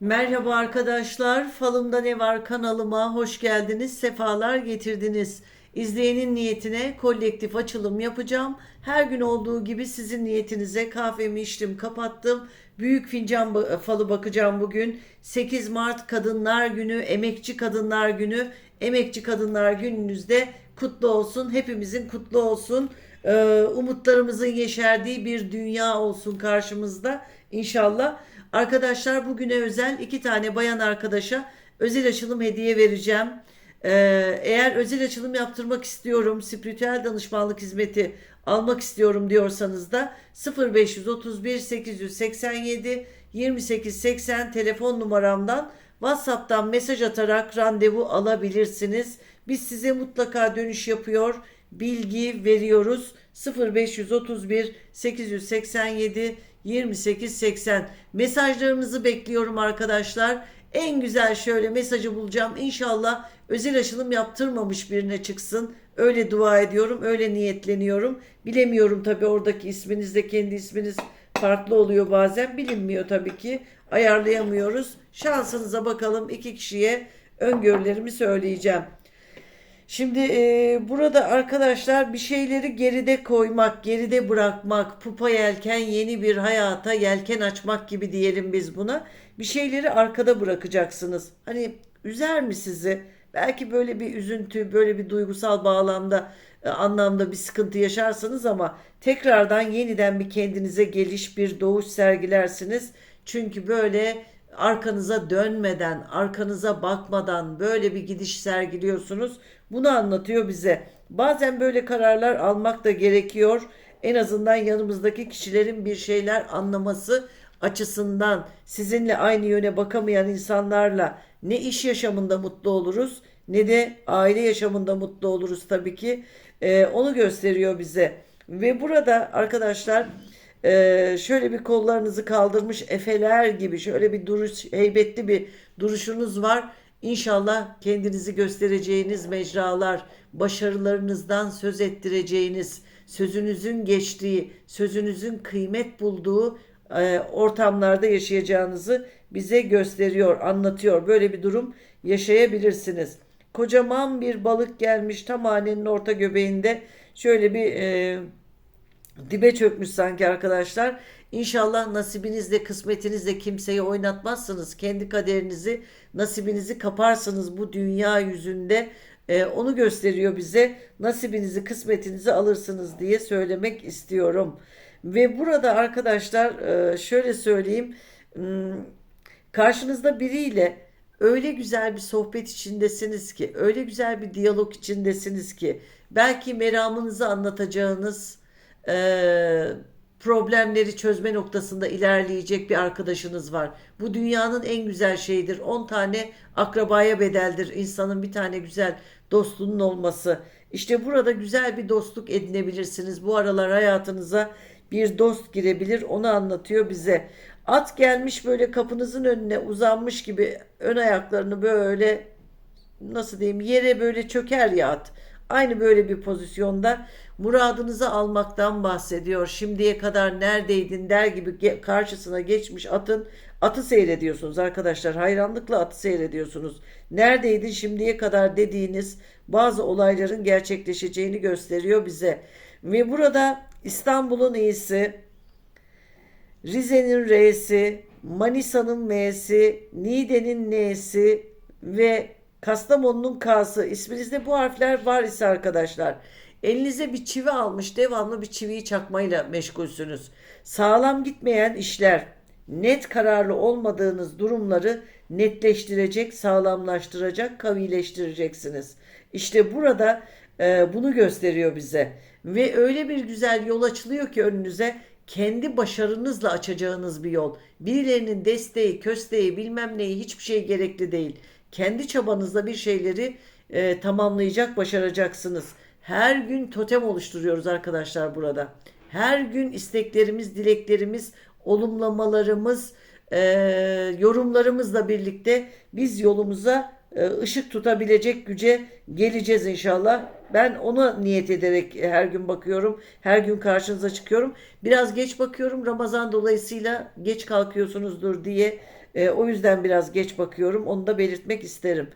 Merhaba arkadaşlar, Falımda Ne Var kanalıma hoş geldiniz, sefalar getirdiniz. İzleyenin niyetine kolektif açılım yapacağım. Her gün olduğu gibi sizin niyetinize kahvemi içtim, kapattım. Büyük fincan falı bakacağım bugün. 8 Mart Kadınlar Günü, Emekçi Kadınlar Günü. Emekçi Kadınlar Gününüzde kutlu olsun, hepimizin kutlu olsun. Ee, umutlarımızın yeşerdiği bir dünya olsun karşımızda inşallah. Arkadaşlar bugüne özel iki tane bayan arkadaşa özel açılım hediye vereceğim. Ee, eğer özel açılım yaptırmak istiyorum, spiritüel danışmanlık hizmeti almak istiyorum diyorsanız da 0531 887 2880 telefon numaramdan WhatsApp'tan mesaj atarak randevu alabilirsiniz. Biz size mutlaka dönüş yapıyor, bilgi veriyoruz. 0531 887 2880 mesajlarınızı bekliyorum arkadaşlar. En güzel şöyle mesajı bulacağım. İnşallah özel açılım yaptırmamış birine çıksın. Öyle dua ediyorum, öyle niyetleniyorum. Bilemiyorum tabii oradaki isminiz de kendi isminiz farklı oluyor bazen. Bilinmiyor tabii ki. Ayarlayamıyoruz. Şansınıza bakalım iki kişiye öngörülerimi söyleyeceğim. Şimdi e, burada arkadaşlar bir şeyleri geride koymak, geride bırakmak, pupa yelken yeni bir hayata yelken açmak gibi diyelim biz buna. Bir şeyleri arkada bırakacaksınız. Hani üzer mi sizi? Belki böyle bir üzüntü, böyle bir duygusal bağlamda anlamda bir sıkıntı yaşarsınız ama tekrardan yeniden bir kendinize geliş, bir doğuş sergilersiniz. Çünkü böyle arkanıza dönmeden, arkanıza bakmadan böyle bir gidiş sergiliyorsunuz. Bunu anlatıyor bize. Bazen böyle kararlar almak da gerekiyor. En azından yanımızdaki kişilerin bir şeyler anlaması açısından sizinle aynı yöne bakamayan insanlarla ne iş yaşamında mutlu oluruz ne de aile yaşamında mutlu oluruz tabii ki. Ee, onu gösteriyor bize. Ve burada arkadaşlar ee, şöyle bir kollarınızı kaldırmış efeler gibi şöyle bir duruş, heybetli bir duruşunuz var. İnşallah kendinizi göstereceğiniz mecralar, başarılarınızdan söz ettireceğiniz, sözünüzün geçtiği, sözünüzün kıymet bulduğu e, ortamlarda yaşayacağınızı bize gösteriyor, anlatıyor. Böyle bir durum yaşayabilirsiniz. Kocaman bir balık gelmiş tam hanenin orta göbeğinde şöyle bir e, dibe çökmüş sanki arkadaşlar. İnşallah nasibinizle kısmetinizle kimseyi oynatmazsınız. Kendi kaderinizi nasibinizi kaparsınız bu dünya yüzünde. Ee, onu gösteriyor bize. Nasibinizi kısmetinizi alırsınız diye söylemek istiyorum. Ve burada arkadaşlar e, şöyle söyleyeyim. Hmm, Karşınızda biriyle öyle güzel bir sohbet içindesiniz ki, öyle güzel bir diyalog içindesiniz ki, belki meramınızı anlatacağınız, problemleri çözme noktasında ilerleyecek bir arkadaşınız var. Bu dünyanın en güzel şeyidir. 10 tane akrabaya bedeldir insanın bir tane güzel dostunun olması. İşte burada güzel bir dostluk edinebilirsiniz. Bu aralar hayatınıza bir dost girebilir. Onu anlatıyor bize. At gelmiş böyle kapınızın önüne uzanmış gibi ön ayaklarını böyle nasıl diyeyim yere böyle çöker ya at. Aynı böyle bir pozisyonda muradınızı almaktan bahsediyor. Şimdiye kadar neredeydin der gibi karşısına geçmiş atın atı seyrediyorsunuz arkadaşlar. Hayranlıkla atı seyrediyorsunuz. Neredeydin şimdiye kadar dediğiniz bazı olayların gerçekleşeceğini gösteriyor bize. Ve burada İstanbul'un iyisi, Rize'nin R'si, Manisa'nın M'si, Niğde'nin N'si ve Kastamonu'nun K'sı. İsminizde bu harfler var ise arkadaşlar. Elinize bir çivi almış devamlı bir çiviyi çakmayla meşgulsünüz. Sağlam gitmeyen işler, net kararlı olmadığınız durumları netleştirecek, sağlamlaştıracak, kavileştireceksiniz. İşte burada e, bunu gösteriyor bize. Ve öyle bir güzel yol açılıyor ki önünüze kendi başarınızla açacağınız bir yol. Birilerinin desteği, kösteği, bilmem neyi hiçbir şey gerekli değil. Kendi çabanızla bir şeyleri e, tamamlayacak, başaracaksınız. Her gün totem oluşturuyoruz arkadaşlar burada. Her gün isteklerimiz, dileklerimiz, olumlamalarımız, e, yorumlarımızla birlikte biz yolumuza e, ışık tutabilecek güce geleceğiz inşallah. Ben ona niyet ederek her gün bakıyorum. Her gün karşınıza çıkıyorum. Biraz geç bakıyorum. Ramazan dolayısıyla geç kalkıyorsunuzdur diye E, o yüzden biraz geç bakıyorum. Onu da belirtmek isterim.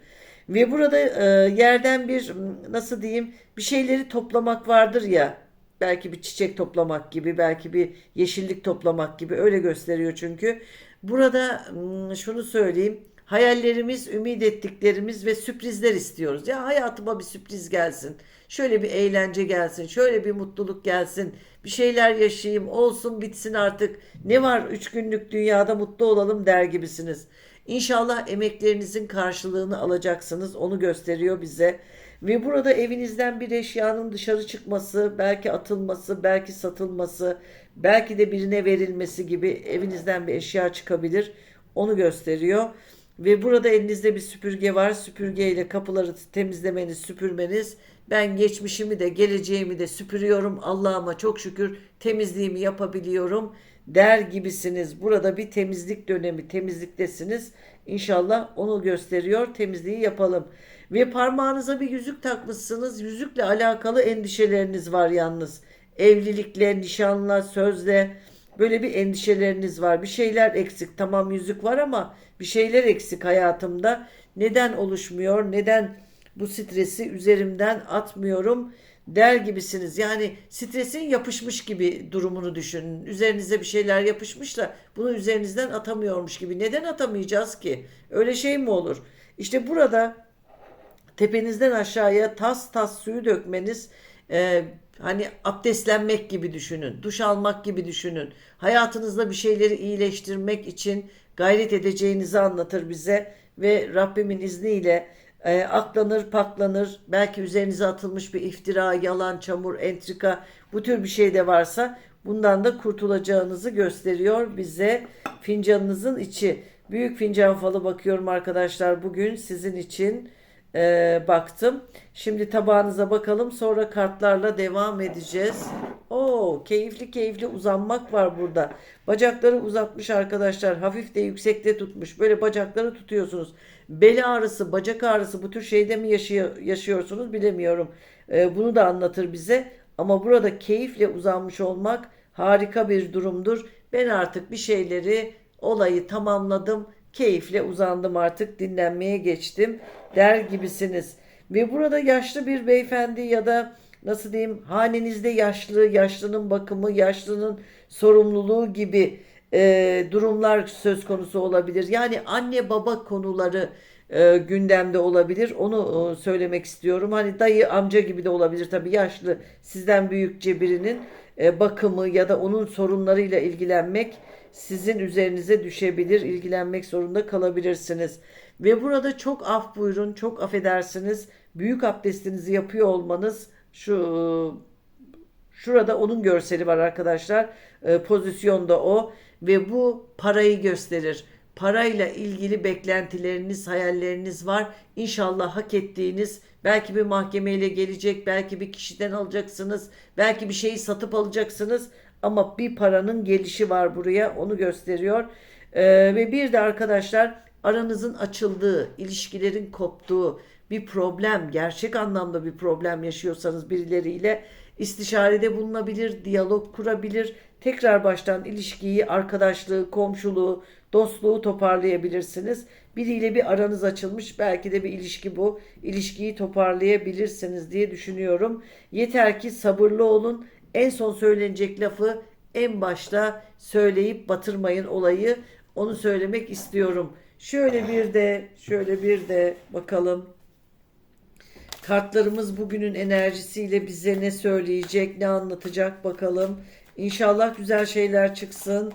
Ve burada e, yerden bir nasıl diyeyim bir şeyleri toplamak vardır ya. Belki bir çiçek toplamak gibi, belki bir yeşillik toplamak gibi öyle gösteriyor çünkü. Burada m, şunu söyleyeyim. Hayallerimiz, ümit ettiklerimiz ve sürprizler istiyoruz. Ya hayatıma bir sürpriz gelsin. Şöyle bir eğlence gelsin. Şöyle bir mutluluk gelsin. Bir şeyler yaşayayım. Olsun bitsin artık. Ne var üç günlük dünyada mutlu olalım der gibisiniz. İnşallah emeklerinizin karşılığını alacaksınız. Onu gösteriyor bize. Ve burada evinizden bir eşyanın dışarı çıkması, belki atılması, belki satılması, belki de birine verilmesi gibi evinizden bir eşya çıkabilir. Onu gösteriyor. Ve burada elinizde bir süpürge var. Süpürgeyle kapıları temizlemeniz, süpürmeniz. Ben geçmişimi de geleceğimi de süpürüyorum. Allah'ıma çok şükür temizliğimi yapabiliyorum der gibisiniz. Burada bir temizlik dönemi, temizliktesiniz. İnşallah onu gösteriyor. Temizliği yapalım. Ve parmağınıza bir yüzük takmışsınız. Yüzükle alakalı endişeleriniz var yalnız. Evlilikle, nişanla, sözle böyle bir endişeleriniz var. Bir şeyler eksik. Tamam yüzük var ama bir şeyler eksik hayatımda. Neden oluşmuyor? Neden bu stresi üzerimden atmıyorum der gibisiniz. Yani stresin yapışmış gibi durumunu düşünün. Üzerinize bir şeyler yapışmış da bunu üzerinizden atamıyormuş gibi. Neden atamayacağız ki? Öyle şey mi olur? İşte burada tepenizden aşağıya tas tas suyu dökmeniz e, hani abdestlenmek gibi düşünün. Duş almak gibi düşünün. Hayatınızda bir şeyleri iyileştirmek için gayret edeceğinizi anlatır bize ve Rabbimin izniyle e, aklanır, paklanır. Belki üzerinize atılmış bir iftira, yalan, çamur, entrika bu tür bir şey de varsa bundan da kurtulacağınızı gösteriyor bize fincanınızın içi. Büyük fincan falı bakıyorum arkadaşlar bugün sizin için e, baktım. Şimdi tabağınıza bakalım sonra kartlarla devam edeceğiz. Oo keyifli keyifli uzanmak var burada. Bacakları uzatmış arkadaşlar. Hafif de yüksekte tutmuş. Böyle bacakları tutuyorsunuz. Bel ağrısı, bacak ağrısı bu tür şeyde mi yaşıyor, yaşıyorsunuz bilemiyorum. E, bunu da anlatır bize. Ama burada keyifle uzanmış olmak harika bir durumdur. Ben artık bir şeyleri, olayı tamamladım. Keyifle uzandım artık dinlenmeye geçtim der gibisiniz. Ve burada yaşlı bir beyefendi ya da nasıl diyeyim hanenizde yaşlı, yaşlının bakımı, yaşlının sorumluluğu gibi e, durumlar söz konusu olabilir. Yani anne baba konuları e, gündemde olabilir. Onu e, söylemek istiyorum. Hani dayı amca gibi de olabilir tabii yaşlı sizden büyükçe birinin e, bakımı ya da onun sorunlarıyla ilgilenmek sizin üzerinize düşebilir. ilgilenmek zorunda kalabilirsiniz. Ve burada çok af buyurun, çok affedersiniz. Büyük abdestinizi yapıyor olmanız şu şurada onun görseli var arkadaşlar. E, pozisyonda o ve bu parayı gösterir. Parayla ilgili beklentileriniz, hayalleriniz var. İnşallah hak ettiğiniz belki bir mahkemeyle gelecek, belki bir kişiden alacaksınız, belki bir şeyi satıp alacaksınız ama bir paranın gelişi var buraya onu gösteriyor. Ee, ve bir de arkadaşlar aranızın açıldığı, ilişkilerin koptuğu bir problem, gerçek anlamda bir problem yaşıyorsanız birileriyle istişarede bulunabilir, diyalog kurabilir, tekrar baştan ilişkiyi, arkadaşlığı, komşuluğu, dostluğu toparlayabilirsiniz. Biriyle bir aranız açılmış, belki de bir ilişki bu. İlişkiyi toparlayabilirsiniz diye düşünüyorum. Yeter ki sabırlı olun. En son söylenecek lafı en başta söyleyip batırmayın olayı. Onu söylemek istiyorum. Şöyle bir de şöyle bir de bakalım. Kartlarımız bugünün enerjisiyle bize ne söyleyecek, ne anlatacak bakalım. İnşallah güzel şeyler çıksın.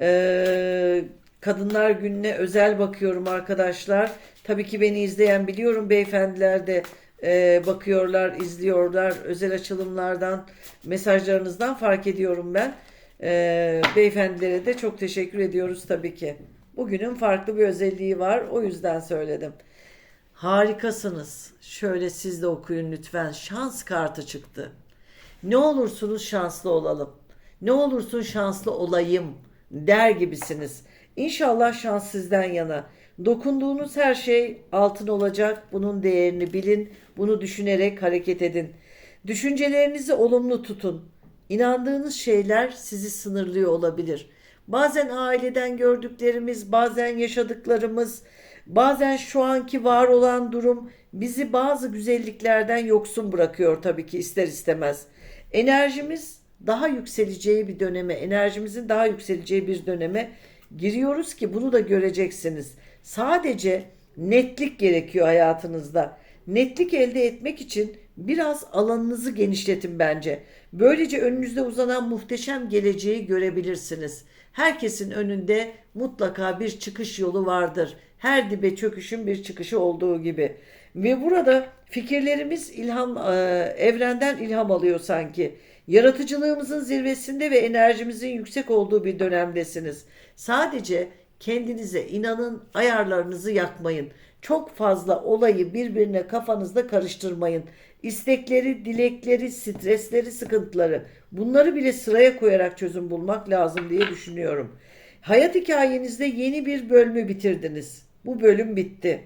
Ee, Kadınlar Günü'ne özel bakıyorum arkadaşlar. Tabii ki beni izleyen biliyorum beyefendiler de e, bakıyorlar, izliyorlar. Özel açılımlardan, mesajlarınızdan fark ediyorum ben. E, beyefendilere de çok teşekkür ediyoruz tabii ki. Bugünün farklı bir özelliği var. O yüzden söyledim. Harikasınız. Şöyle siz de okuyun lütfen. Şans kartı çıktı. Ne olursunuz şanslı olalım. Ne olursun şanslı olayım der gibisiniz. İnşallah şans sizden yana. Dokunduğunuz her şey altın olacak. Bunun değerini bilin. Bunu düşünerek hareket edin. Düşüncelerinizi olumlu tutun. İnandığınız şeyler sizi sınırlıyor olabilir. Bazen aileden gördüklerimiz, bazen yaşadıklarımız, bazen şu anki var olan durum bizi bazı güzelliklerden yoksun bırakıyor tabii ki ister istemez. Enerjimiz daha yükseleceği bir döneme, enerjimizin daha yükseleceği bir döneme giriyoruz ki bunu da göreceksiniz. Sadece netlik gerekiyor hayatınızda. Netlik elde etmek için biraz alanınızı genişletin bence. Böylece önünüzde uzanan muhteşem geleceği görebilirsiniz. Herkesin önünde mutlaka bir çıkış yolu vardır. Her dibe çöküşün bir çıkışı olduğu gibi. Ve burada fikirlerimiz ilham e, evrenden ilham alıyor sanki. Yaratıcılığımızın zirvesinde ve enerjimizin yüksek olduğu bir dönemdesiniz. Sadece kendinize inanın, ayarlarınızı yakmayın. Çok fazla olayı birbirine kafanızda karıştırmayın. İstekleri, dilekleri, stresleri, sıkıntıları bunları bile sıraya koyarak çözüm bulmak lazım diye düşünüyorum. Hayat hikayenizde yeni bir bölümü bitirdiniz. Bu bölüm bitti.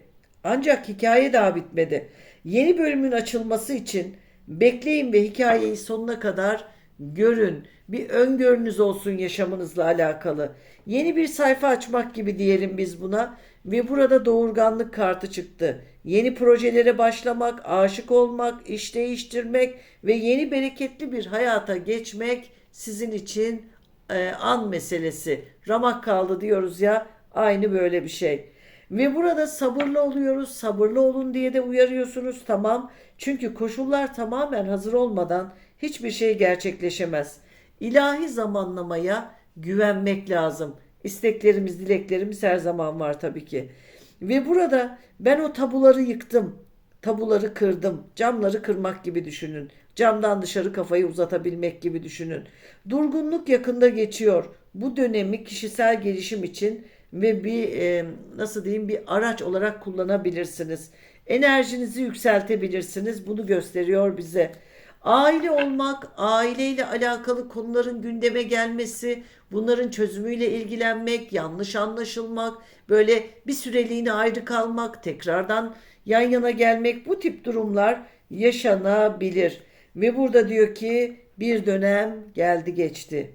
Ancak hikaye daha bitmedi. Yeni bölümün açılması için bekleyin ve hikayeyi sonuna kadar görün. Bir öngörünüz olsun yaşamınızla alakalı. Yeni bir sayfa açmak gibi diyelim biz buna. Ve burada doğurganlık kartı çıktı. Yeni projelere başlamak, aşık olmak, iş değiştirmek ve yeni bereketli bir hayata geçmek sizin için e, an meselesi. Ramak kaldı diyoruz ya aynı böyle bir şey. Ve burada sabırlı oluyoruz. Sabırlı olun diye de uyarıyorsunuz. Tamam. Çünkü koşullar tamamen hazır olmadan hiçbir şey gerçekleşemez. İlahi zamanlamaya güvenmek lazım. İsteklerimiz, dileklerimiz her zaman var tabii ki. Ve burada ben o tabuları yıktım. Tabuları kırdım. Camları kırmak gibi düşünün. Camdan dışarı kafayı uzatabilmek gibi düşünün. Durgunluk yakında geçiyor. Bu dönemi kişisel gelişim için ve bir e, nasıl diyeyim bir araç olarak kullanabilirsiniz. Enerjinizi yükseltebilirsiniz. Bunu gösteriyor bize. Aile olmak, aileyle alakalı konuların gündeme gelmesi, bunların çözümüyle ilgilenmek, yanlış anlaşılmak, böyle bir süreliğine ayrı kalmak, tekrardan yan yana gelmek bu tip durumlar yaşanabilir. Ve burada diyor ki bir dönem geldi geçti.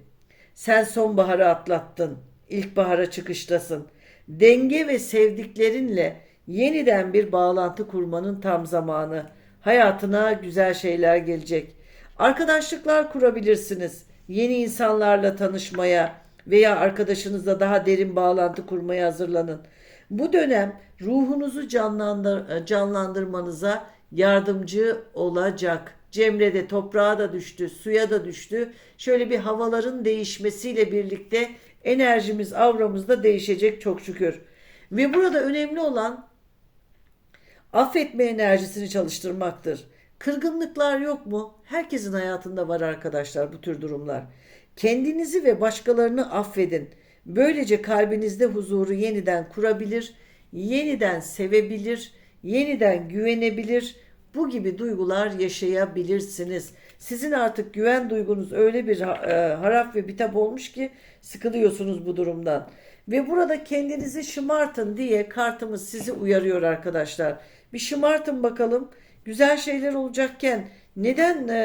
Sen sonbaharı atlattın. İlkbahara çıkıştasın. Denge ve sevdiklerinle yeniden bir bağlantı kurmanın tam zamanı. Hayatına güzel şeyler gelecek. Arkadaşlıklar kurabilirsiniz. Yeni insanlarla tanışmaya veya arkadaşınızla daha derin bağlantı kurmaya hazırlanın. Bu dönem ruhunuzu canlandır, canlandırmanıza yardımcı olacak. Cemre de toprağa da düştü, suya da düştü. Şöyle bir havaların değişmesiyle birlikte enerjimiz, avramız da değişecek çok şükür. Ve burada önemli olan affetme enerjisini çalıştırmaktır. Kırgınlıklar yok mu? Herkesin hayatında var arkadaşlar bu tür durumlar. Kendinizi ve başkalarını affedin. Böylece kalbinizde huzuru yeniden kurabilir, yeniden sevebilir, yeniden güvenebilir. Bu gibi duygular yaşayabilirsiniz. Sizin artık güven duygunuz öyle bir e, harap ve bitap olmuş ki sıkılıyorsunuz bu durumdan. Ve burada kendinizi şımartın diye kartımız sizi uyarıyor arkadaşlar. Bir şımartın bakalım. Güzel şeyler olacakken neden e,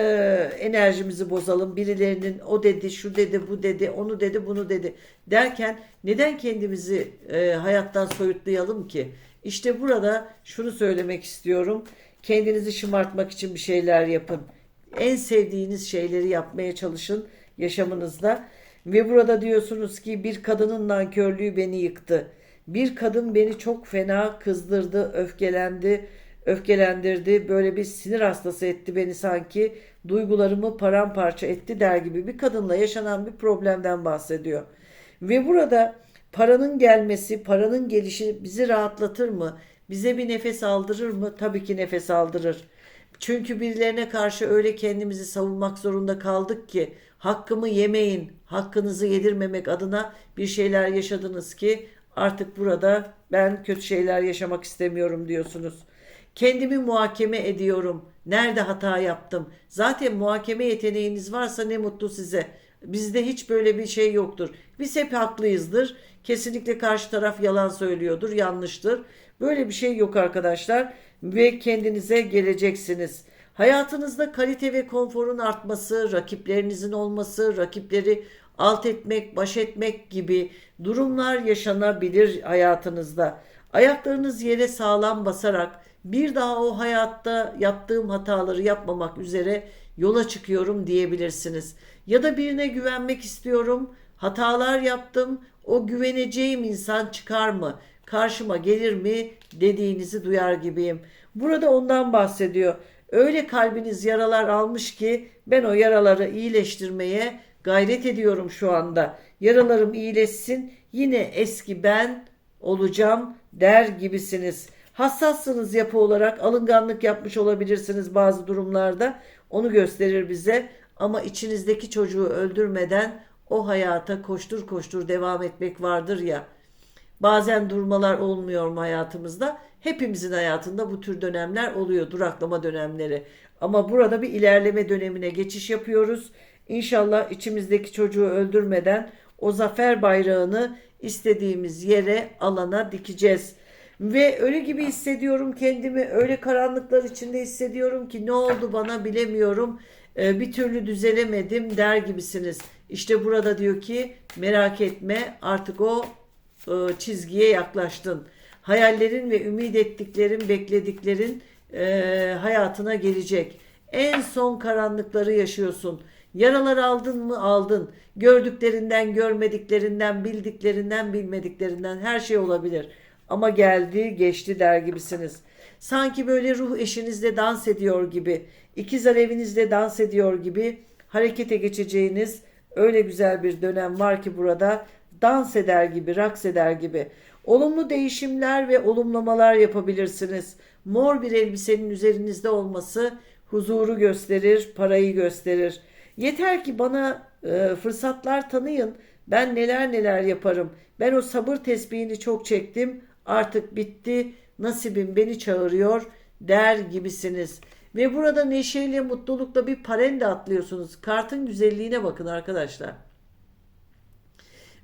enerjimizi bozalım? Birilerinin o dedi, şu dedi, bu dedi, onu dedi, bunu dedi derken neden kendimizi e, hayattan soyutlayalım ki? İşte burada şunu söylemek istiyorum. Kendinizi şımartmak için bir şeyler yapın. En sevdiğiniz şeyleri yapmaya çalışın yaşamınızda. Ve burada diyorsunuz ki bir kadının nankörlüğü beni yıktı. Bir kadın beni çok fena kızdırdı, öfkelendi, öfkelendirdi. Böyle bir sinir hastası etti beni sanki. Duygularımı paramparça etti der gibi bir kadınla yaşanan bir problemden bahsediyor. Ve burada paranın gelmesi, paranın gelişi bizi rahatlatır mı? Bize bir nefes aldırır mı? Tabii ki nefes aldırır. Çünkü birilerine karşı öyle kendimizi savunmak zorunda kaldık ki hakkımı yemeyin, hakkınızı yedirmemek adına bir şeyler yaşadınız ki artık burada ben kötü şeyler yaşamak istemiyorum diyorsunuz. Kendimi muhakeme ediyorum. Nerede hata yaptım? Zaten muhakeme yeteneğiniz varsa ne mutlu size. Bizde hiç böyle bir şey yoktur. Biz hep haklıyızdır. Kesinlikle karşı taraf yalan söylüyordur, yanlıştır. Böyle bir şey yok arkadaşlar ve kendinize geleceksiniz. Hayatınızda kalite ve konforun artması, rakiplerinizin olması, rakipleri alt etmek, baş etmek gibi durumlar yaşanabilir hayatınızda. Ayaklarınız yere sağlam basarak bir daha o hayatta yaptığım hataları yapmamak üzere yola çıkıyorum diyebilirsiniz. Ya da birine güvenmek istiyorum. Hatalar yaptım. O güveneceğim insan çıkar mı? Karşıma gelir mi? dediğinizi duyar gibiyim. Burada ondan bahsediyor. Öyle kalbiniz yaralar almış ki ben o yaraları iyileştirmeye gayret ediyorum şu anda. Yaralarım iyileşsin. Yine eski ben olacağım der gibisiniz. Hassassınız yapı olarak alınganlık yapmış olabilirsiniz bazı durumlarda. Onu gösterir bize. Ama içinizdeki çocuğu öldürmeden o hayata koştur koştur devam etmek vardır ya. Bazen durmalar olmuyor mu hayatımızda? Hepimizin hayatında bu tür dönemler oluyor, duraklama dönemleri. Ama burada bir ilerleme dönemine geçiş yapıyoruz. İnşallah içimizdeki çocuğu öldürmeden o zafer bayrağını istediğimiz yere, alana dikeceğiz. Ve öyle gibi hissediyorum kendimi, öyle karanlıklar içinde hissediyorum ki ne oldu bana bilemiyorum. Ee, bir türlü düzelemedim der gibisiniz. İşte burada diyor ki merak etme artık o e, çizgiye yaklaştın. Hayallerin ve ümit ettiklerin, beklediklerin e, hayatına gelecek. En son karanlıkları yaşıyorsun. Yaralar aldın mı? Aldın. Gördüklerinden, görmediklerinden, bildiklerinden, bilmediklerinden her şey olabilir. Ama geldi, geçti der gibisiniz. Sanki böyle ruh eşinizle dans ediyor gibi, ikizler evinizle dans ediyor gibi harekete geçeceğiniz öyle güzel bir dönem var ki burada dans eder gibi, raks eder gibi. Olumlu değişimler ve olumlamalar yapabilirsiniz. Mor bir elbisenin üzerinizde olması huzuru gösterir, parayı gösterir. Yeter ki bana e, fırsatlar tanıyın. Ben neler neler yaparım. Ben o sabır tesbihini çok çektim. Artık bitti. Nasibim beni çağırıyor der gibisiniz. Ve burada neşeyle, mutlulukla bir parende atlıyorsunuz. Kartın güzelliğine bakın arkadaşlar.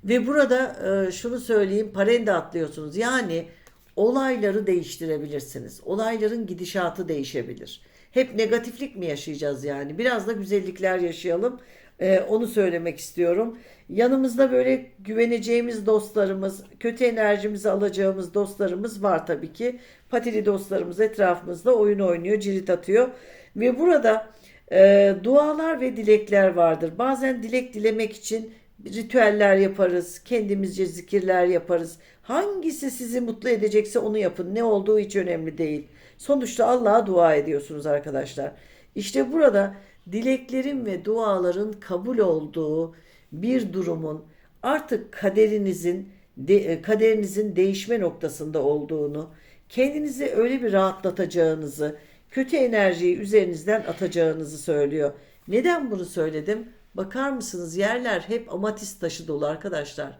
Ve burada e, şunu söyleyeyim, parende atlıyorsunuz. Yani olayları değiştirebilirsiniz. Olayların gidişatı değişebilir. Hep negatiflik mi yaşayacağız yani? Biraz da güzellikler yaşayalım. E, onu söylemek istiyorum. Yanımızda böyle güveneceğimiz dostlarımız, kötü enerjimizi alacağımız dostlarımız var tabii ki. Patili dostlarımız etrafımızda oyun oynuyor, cirit atıyor. Ve burada e, dualar ve dilekler vardır. Bazen dilek dilemek için ritüeller yaparız, kendimizce zikirler yaparız. Hangisi sizi mutlu edecekse onu yapın. Ne olduğu hiç önemli değil. Sonuçta Allah'a dua ediyorsunuz arkadaşlar. İşte burada dileklerin ve duaların kabul olduğu bir durumun artık kaderinizin de, kaderinizin değişme noktasında olduğunu, kendinizi öyle bir rahatlatacağınızı, kötü enerjiyi üzerinizden atacağınızı söylüyor. Neden bunu söyledim? Bakar mısınız yerler hep amatist taşı dolu arkadaşlar.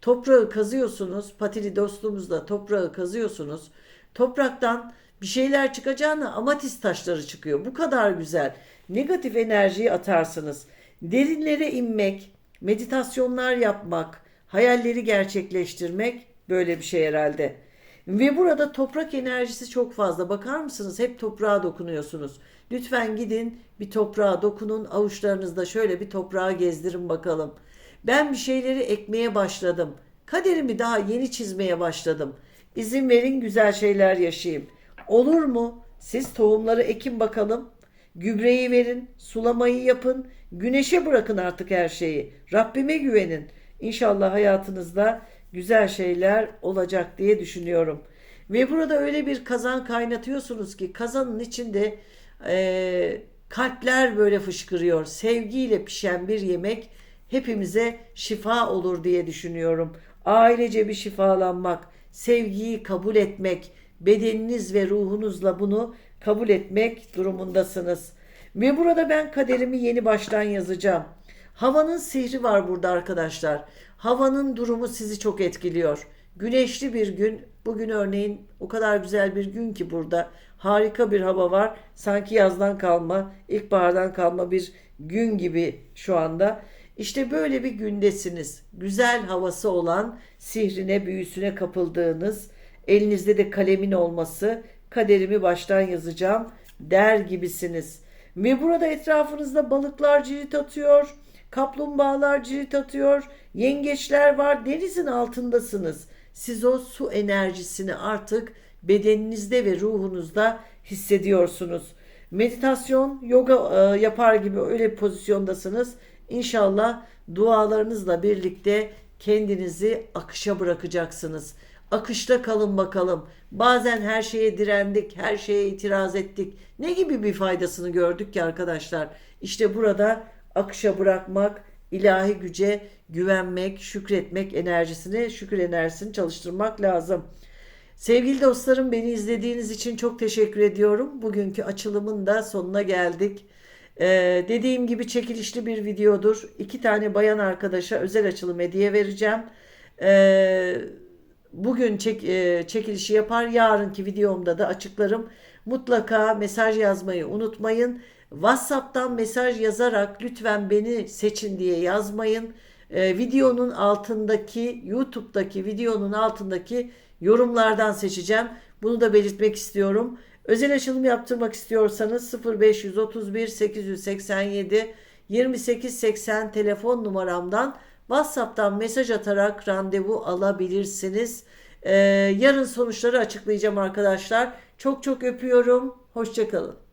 Toprağı kazıyorsunuz, patili dostluğumuzla toprağı kazıyorsunuz. Topraktan bir şeyler çıkacağına amatist taşları çıkıyor. Bu kadar güzel. Negatif enerjiyi atarsınız. Derinlere inmek, meditasyonlar yapmak, hayalleri gerçekleştirmek böyle bir şey herhalde. Ve burada toprak enerjisi çok fazla. Bakar mısınız? Hep toprağa dokunuyorsunuz. Lütfen gidin bir toprağa dokunun. Avuçlarınızda şöyle bir toprağa gezdirin bakalım. Ben bir şeyleri ekmeye başladım. Kaderimi daha yeni çizmeye başladım. İzin verin güzel şeyler yaşayayım. Olur mu? Siz tohumları ekin bakalım. Gübreyi verin, sulamayı yapın, güneşe bırakın artık her şeyi. Rabbime güvenin. İnşallah hayatınızda güzel şeyler olacak diye düşünüyorum. Ve burada öyle bir kazan kaynatıyorsunuz ki kazanın içinde e, kalpler böyle fışkırıyor. Sevgiyle pişen bir yemek hepimize şifa olur diye düşünüyorum. Ailece bir şifalanmak, sevgiyi kabul etmek, bedeniniz ve ruhunuzla bunu kabul etmek durumundasınız. Ve burada ben kaderimi yeni baştan yazacağım. Havanın sihri var burada arkadaşlar. Havanın durumu sizi çok etkiliyor. Güneşli bir gün. Bugün örneğin o kadar güzel bir gün ki burada. Harika bir hava var. Sanki yazdan kalma, ilkbahardan kalma bir gün gibi şu anda. İşte böyle bir gündesiniz. Güzel havası olan, sihrine, büyüsüne kapıldığınız, elinizde de kalemin olması, kaderimi baştan yazacağım der gibisiniz. Ve burada etrafınızda balıklar cirit atıyor. Kaplumbağalar cirit atıyor. Yengeçler var. Denizin altındasınız. Siz o su enerjisini artık bedeninizde ve ruhunuzda hissediyorsunuz. Meditasyon, yoga e, yapar gibi öyle bir pozisyondasınız. İnşallah dualarınızla birlikte kendinizi akışa bırakacaksınız. Akışta kalın bakalım. Bazen her şeye direndik, her şeye itiraz ettik. Ne gibi bir faydasını gördük ki arkadaşlar? İşte burada akışa bırakmak, ilahi güce güvenmek, şükretmek enerjisini, şükür enerjisini çalıştırmak lazım. Sevgili dostlarım beni izlediğiniz için çok teşekkür ediyorum. Bugünkü açılımın da sonuna geldik. Ee, dediğim gibi çekilişli bir videodur. İki tane bayan arkadaşa özel açılım hediye vereceğim. Ee, bugün çek, e, çekilişi yapar. Yarınki videomda da açıklarım. Mutlaka mesaj yazmayı unutmayın. WhatsApp'tan mesaj yazarak lütfen beni seçin diye yazmayın. Ee, videonun altındaki YouTube'daki videonun altındaki yorumlardan seçeceğim. Bunu da belirtmek istiyorum. Özel açılım yaptırmak istiyorsanız 0531 887 2880 telefon numaramdan WhatsApp'tan mesaj atarak randevu alabilirsiniz. Ee, yarın sonuçları açıklayacağım arkadaşlar. Çok çok öpüyorum. Hoşçakalın.